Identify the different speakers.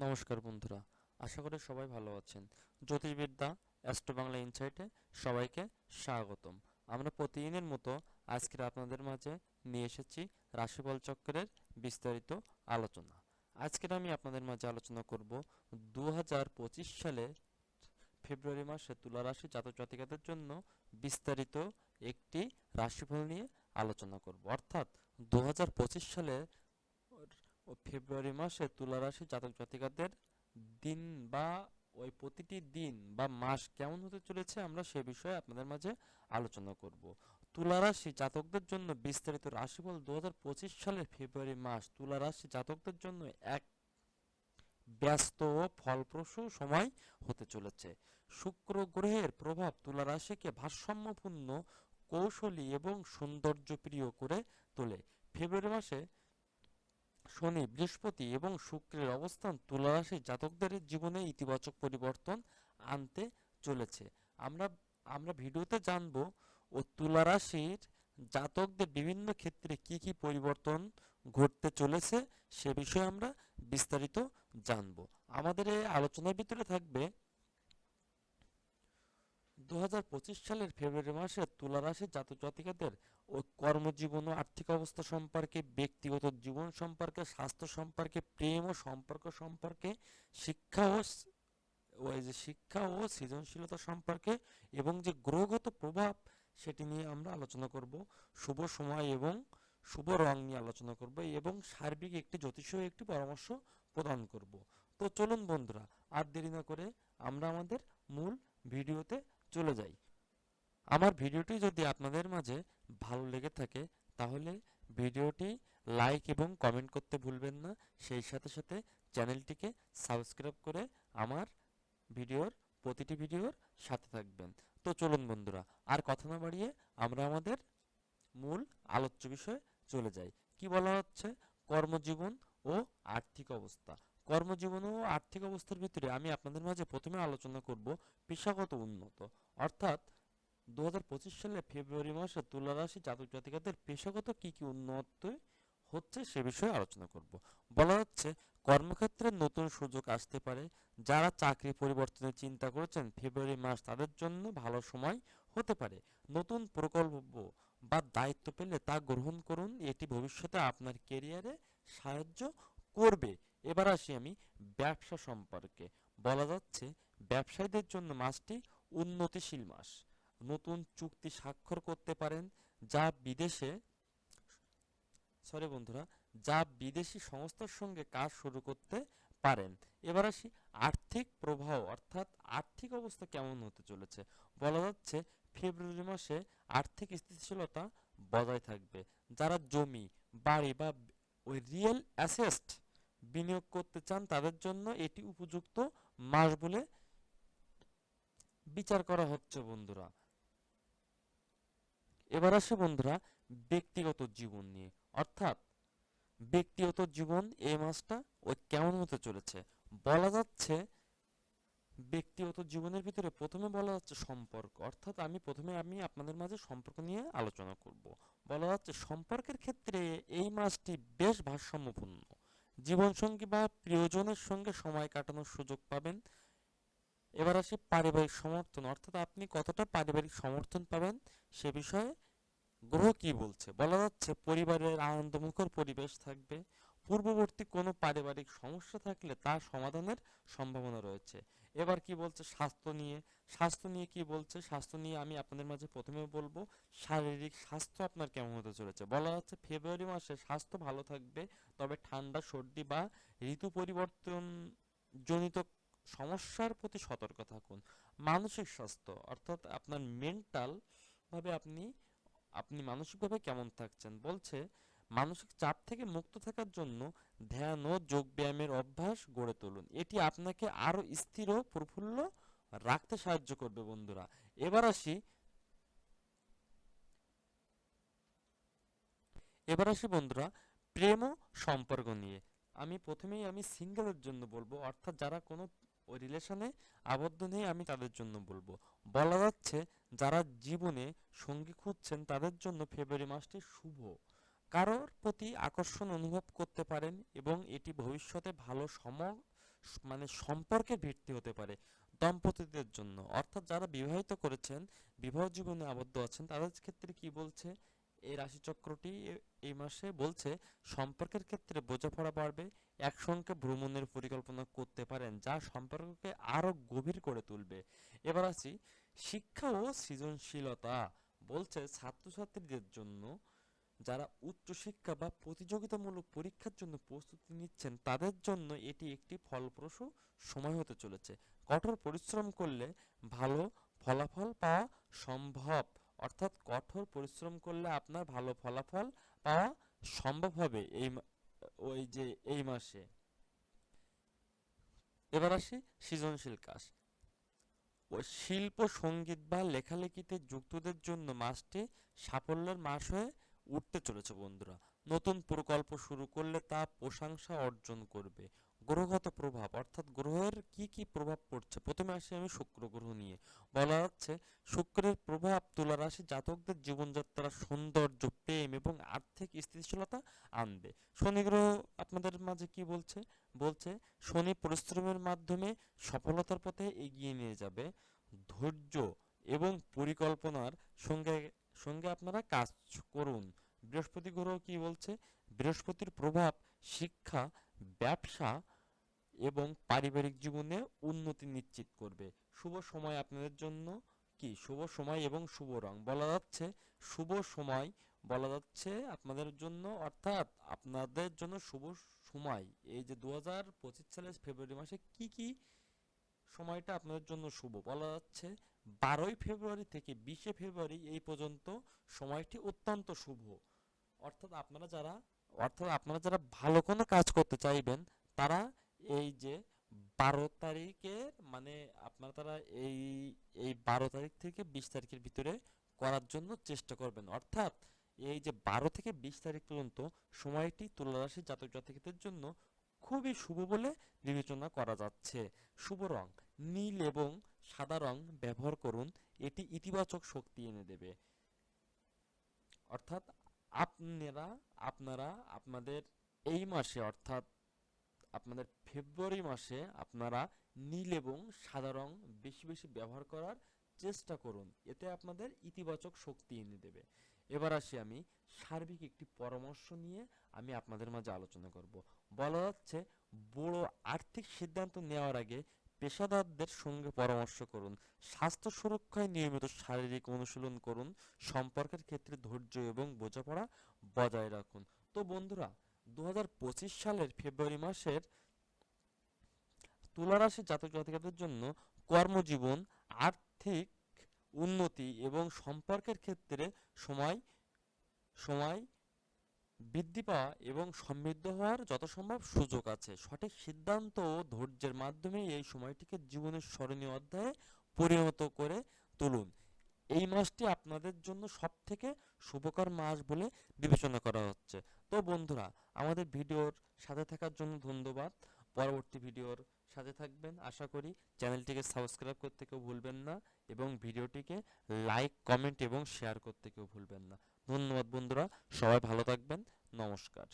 Speaker 1: নমস্কার বন্ধুরা, আশা করি সবাই ভালো আছেন। জ্যোতিষবিদ্যা, অ্যাস্ট্রো বাংলা ইনসাইটে সবাইকে স্বাগতম। আমরা প্রতিদিনের মতো আজকের আপনাদের মাঝে নিয়ে এসেছি রাশিফল চক্রের বিস্তারিত আলোচনা। আজকের আমি আপনাদের মাঝে আলোচনা করব দু হাজার পঁচিশ সালে ফেব্রুয়ারি মাসে তুলা রাশি জাতক জাতিকাদের জন্য বিস্তারিত একটি রাশিফল নিয়ে আলোচনা করব। অর্থাৎ দু হাজার পঁচিশ সালে ও ফেব্রুয়ারি মাসে তুলা রাশি জাতক জাতিকাদের দিন বা ওই প্রতিটি দিন বা মাস কেমন হতে চলেছে আমরা সে বিষয়ে আপনাদের মাঝে আলোচনা করব। তুলা রাশি জাতকদের জন্য বিস্তারিত রাশিফল দু হাজার পঁচিশ সালের ফেব্রুয়ারি মাস তুলা রাশি জাতকদের জন্য এক ব্যস্ত ও ফলপ্রসূ সময় হতে চলেছে। শুক্র গ্রহের প্রভাব তুলা রাশিকে ভারসাম্যপূর্ণ, কৌশলী এবং সৌন্দর্যপ্রিয় করে তোলে। ফেব্রুয়ারি মাসে শনি, বৃহস্পতি এবং শুক্রের অবস্থান তুলা রাশির জাতকদের জীবনে ইতিবাচক পরিবর্তন আনতে চলেছে। আমরা আমরা ভিডিওতে জানব ও তুলা রাশির জাতকদের বিভিন্ন ক্ষেত্রে কি কি পরিবর্তন ঘটতে চলেছে সে বিষয়ে আমরা বিস্তারিত জানব। আমাদের এই আলোচনার ভিতরে থাকবে দু হাজার পঁচিশ সালের ফেব্রুয়ারি মাসে তুলা রাশির জাতক জাতিকাদের ও কর্মজীবন ও আর্থিক অবস্থা সম্পর্কে, ব্যক্তিগত জীবন সম্পর্কে, স্বাস্থ্য সম্পর্কে, প্রেম ও সম্পর্ক সম্পর্কে, শিক্ষা ও ওই যে শিক্ষা ও সৃজনশীলতা সম্পর্কে এবং যে গ্রহগত প্রভাব সেটি নিয়ে আমরা আলোচনা করব। শুভ সময় এবং শুভ রং নিয়ে আলোচনা করব এবং সার্বিক একটি জ্যোতিষীয় একটি পরামর্শ প্রদান করব। তো চলুন বন্ধুরা, আর দেরি না করে আমরা আমাদের মূল ভিডিওতে চলে যাই। আমার ভিডিওটি যদি আপনাদের মাঝে ভালো লেগে থাকে, তাহলে ভিডিওটি লাইক এবং কমেন্ট করতে ভুলবেন না। সেই সাথে সাথে চ্যানেলটিকে সাবস্ক্রাইব করে আমার ভিডিওর, প্রতিটি ভিডিওর সাথে থাকবেন। তো চলুন বন্ধুরা, আর কথা না বাড়িয়ে আমরা আমাদের মূল আলোচ্য বিষয়ে চলে যাই। কি বলা হচ্ছে? কর্মজীবন ও আর্থিক অবস্থা। কর্মজীবন ও আর্থিক অবস্থার ভিতরে আমি আপনাদের মাঝে প্রথমে আলোচনা করব পেশাগত উন্নত। অর্থাৎ দু হাজার পঁচিশ সালে ফেব্রুয়ারি মাসে তুলা রাশি জাতক জাতিকাদের পেশাগত কি কি উন্নত হচ্ছে সে বিষয়ে আলোচনা করব। বলা হচ্ছে কর্মক্ষেত্রে নতুন সুযোগ আসতে পারে। যারা চাকরি পরিবর্তনের চিন্তা করেছেন, ফেব্রুয়ারি মাস তাদের জন্য ভালো সময় হতে পারে। নতুন প্রকল্প বা দায়িত্ব পেলে তা গ্রহণ করুন। এটি ভবিষ্যতে আপনার কেরিয়ারে সাহায্য করবে। এবার আসি আমি ব্যবসা সম্পর্কে। বলা যাচ্ছে, ব্যবসায়ীদের জন্য মাসটি উন্নতিশীল মাস নতুন চুক্তি স্বাক্ষর করতে পারেন, যা বিদেশে সরি বন্ধুরা, যা বিদেশি সংস্থার সঙ্গে কাজ শুরু করতে পারেন। এবার আসি আর্থিক প্রবাহ, অর্থাৎ আর্থিক অবস্থা কেমন হতে চলেছে? বলা যাচ্ছে, ফেব্রুয়ারি মাসে আর্থিক স্থিতিশীলতা বজায় থাকবে। যারা জমি, বাড়ি বা ওই রিয়েল অ্যাসেট বিনিয়োগ করতে চান তাদের জন্য এটি উপযুক্ত মাস বলে বিচার করা হচ্ছে বন্ধুরা। এবার আসে বন্ধুরা ব্যক্তিগত জীবন নিয়ে। অর্থাৎ ব্যক্তিগত জীবন এই মাসটা ওই কেমন হতে চলেছে? বলা যাচ্ছে ব্যক্তিগত জীবনের ভিতরে প্রথমে বলা যাচ্ছে সম্পর্ক। অর্থাৎ আমি প্রথমে আমি আপনাদের মাঝে সম্পর্ক নিয়ে আলোচনা করব। বলা যাচ্ছে সম্পর্কের ক্ষেত্রে এই মাসটি বেশ ভারসাম্যপূর্ণ। জীবনসঙ্গী বা প্রিয়জনের সঙ্গে সময় কাটানোর সুযোগ পাবেন। এবার আসি পারিবারিক সমর্থন। অর্থাৎ আপনি কতটা পারিবারিক সমর্থন পাবেন সে বিষয়ে গ্রহ কি বলছে? বলা যাচ্ছে, পরিবারের আনন্দমুখর পরিবেশ থাকবে। পূর্ববর্তী কোনো পারিবারিক সমস্যা থাকলে তার সমাধানের সম্ভাবনা রয়েছে। এবার কি বলছে স্বাস্থ্য নিয়ে? স্বাস্থ্য নিয়ে কি বলছে? স্বাস্থ্য নিয়ে আমি আপনাদের মাঝে প্রথমে বলব, শারীরিক স্বাস্থ্য আপনার কেমন হতে চলেছে? বলা যাচ্ছে ফেব্রুয়ারি মাসে স্বাস্থ্য ভালো থাকবে, তবে ঠান্ডা, সর্দি বা ঋতু পরিবর্তন জনিত সমস্যার প্রতি সতর্ক থাকুন। মানসিক স্বাস্থ্য, অর্থাৎ আপনার মেন্টাল ভাবে আপনি আপনি মানসিকভাবে কেমন থাকছেন? বলছে মানসিক চাপ থেকে মুক্ত থাকার জন্য ধ্যান ও যোগ ব্যায়ামের অভ্যাস গড়ে তুলুন। এটি আপনাকে আরও স্থির ও প্রফুল্ল রাখতে সাহায্য করবে বন্ধুরা। এবার আসি এবার আসি বন্ধুরা প্রেম ও সম্পর্ক নিয়ে। আমি প্রথমেই আমি সিঙ্গেলের জন্য বলব, অর্থাৎ যারা কোনো রিলেশনে আবদ্ধ নেই, আমি তাদের জন্য বলব। বলা যাচ্ছে, যারা জীবনে সঙ্গী খুঁজছেন, তাদের জন্য ফেব্রুয়ারি মাসটি শুভ। কারোর প্রতি আকর্ষণ অনুভব করতে পারেন এবং এটি ভবিষ্যতে ভালো সম মানে সম্পর্কের ভিত্তি হতে পারে দম্পতিদের জন্য। অর্থাৎ যারা বিবাহিত করেছেন, বিবাহ জীবনে আবদ্ধ আছেন তাদের ক্ষেত্রে কি বলছে? এই রাশিচক্রটি এই মাসে বলছে, সম্পর্কের ক্ষেত্রে বোঝাপড়া বাড়বে, একসঙ্গে ভ্রমণের পরিকল্পনা করতে পারেন, যা সম্পর্ককে আরও গভীর করে তুলবে। এবার আসি, শিক্ষা ও সৃজনশীলতা বলছে ছাত্রছাত্রীদের জন্য যারা উচ্চশিক্ষা বা প্রতিযোগিতামূলক পরীক্ষার জন্য প্রস্তুতি নিচ্ছেন, তাদের জন্য এটি একটি ফলপ্রসূ সময় হতে চলেছে। কঠোর পরিশ্রম করলে ভালো ফলাফল পাওয়া সম্ভব। অর্থাৎ কঠোর পরিশ্রম করলে আপনার ভালো ফলাফল পাওয়া সম্ভব হবে এই ওই যে এই মাসে। এবার আসি সৃজনশীল কাজ। শিল্প, সংগীত বা লেখালেখিতে যুক্তদের জন্য মাসটি সাফল্যের মাস হয়ে উঠতে চলেছে বন্ধুরা। নতুন প্রকল্প শুরু করলে তা প্রশংসা অর্জন করবে। গ্রহগত প্রভাব, অর্থাৎ গ্রহের কি কি প্রভাব পড়ছে? প্রথমে আসি আমি শুক্র গ্রহ নিয়ে। বলা যাচ্ছে শুক্রের প্রভাব তুলা রাশি জাতকদের জীবনযাত্রার সৌন্দর্য, প্রেম এবং আর্থিক স্থিতিশীলতা আনবে। শনি গ্রহ আপনাদের মাঝে কি বলছে? বলছে, শনি পরিশ্রমের মাধ্যমে সফলতার পথে এগিয়ে নিয়ে যাবে। ধৈর্য এবং পরিকল্পনার সঙ্গে সঙ্গে আপনারা কাজ করুন। বৃহস্পতি গ্রহ কি বলছে? বৃহস্পতির প্রভাব শিক্ষা, ব্যবসা এবং পারিবারিক জীবনে উন্নতি নিশ্চিত করবে। শুভ সময় আপনাদের জন্য কি? শুভ সময় এবং শুভ রং। বলা যাচ্ছে শুভ সময়, বলা যাচ্ছে আপনাদের জন্য, অর্থাৎ আপনাদের জন্য শুভ সময়। এই যে দু হাজার পঁচিশ সালের ফেব্রুয়ারি মাসে কি কি সময়টা আপনাদের জন্য শুভ? বলা যাচ্ছে বারোই ফেব্রুয়ারি থেকে বিশে ফেব্রুয়ারি এই পর্যন্ত সময়টি অত্যন্ত শুভ। অর্থাৎ আপনারা যারা, অর্থাৎ আপনারা যারা ভালো কোনো কাজ করতে চাইবেন, তারা এই যে বারো তারিখের মানে আপনারা তারা এই এই বারো তারিখ থেকে বিশ তারিখের ভিতরে করার জন্য চেষ্টা করবেন। অর্থাৎ এই যে বারো থেকে বিশ তারিখ পর্যন্ত সময়টি তুলা রাশির জাতক জাতিকাদের জন্য খুবই শুভ বলে বিবেচনা করা যাচ্ছে। শুভ রং, নীল এবং সাদা রং ব্যবহার করুন, এটি ইতিবাচক শক্তি এনে দেবে। অর্থাৎ আপনারা আপনারা আপনাদের এই মাসে, অর্থাৎ আপনাদের ফেব্রুয়ারি মাসে আপনারা নীল এবং সাদা রং বেশি বেশি ব্যবহার করার চেষ্টা করুন। এতে আপনাদের ইতিবাচক শক্তি এনে দেবে। এবার আসি আমি সার্বিক একটি পরামর্শ নিয়ে আমি আপনাদের মাঝে আলোচনা করব। বলা যাচ্ছে, বড় আর্থিক সিদ্ধান্ত নেওয়ার আগে পেশাদারদের সঙ্গে পরামর্শ করুন, স্বাস্থ্য সুরক্ষায় নিয়মিত শারীরিক অনুশীলন করুন, সম্পর্কের ক্ষেত্রে ধৈর্য এবং বোঝাপড়া বজায় রাখুন। তো বন্ধুরা দু হাজার পঁচিশ সালের ফেব্রুয়ারি মাসের তুলা রাশির জাতক জাতিকাদের জন্য কর্মজীবন, আর্থিক উন্নতি এবং সম্পর্কের ক্ষেত্রে সময় সময় বৃদ্ধি পাওয়া এবং সমৃদ্ধ হওয়ার যত সম্ভব সুযোগ আছে। সঠিক সিদ্ধান্ত ও ধৈর্যের মাধ্যমে এই সময়টিকে জীবনের স্মরণীয় অধ্যায়ে পরিণত করে তুলুন। এই মাসটি আপনাদের জন্য সব থেকে শুভকর মাস বলে বিবেচনা করা হচ্ছে। তো বন্ধুরা, আমাদের ভিডিওর সাথে থাকার জন্য ধন্যবাদ। পরবর্তী ভিডিওর সাথে থাকবেন। আশা করি চ্যানেলটিকে সাবস্ক্রাইব করতে কেউ ভুলবেন না এবং ভিডিওটিকে লাইক, কমেন্ট এবং শেয়ার করতে কেউ ভুলবেন না। ধন্যবাদ বন্ধুরা সবাই ভালো থাকবেন নমস্কার।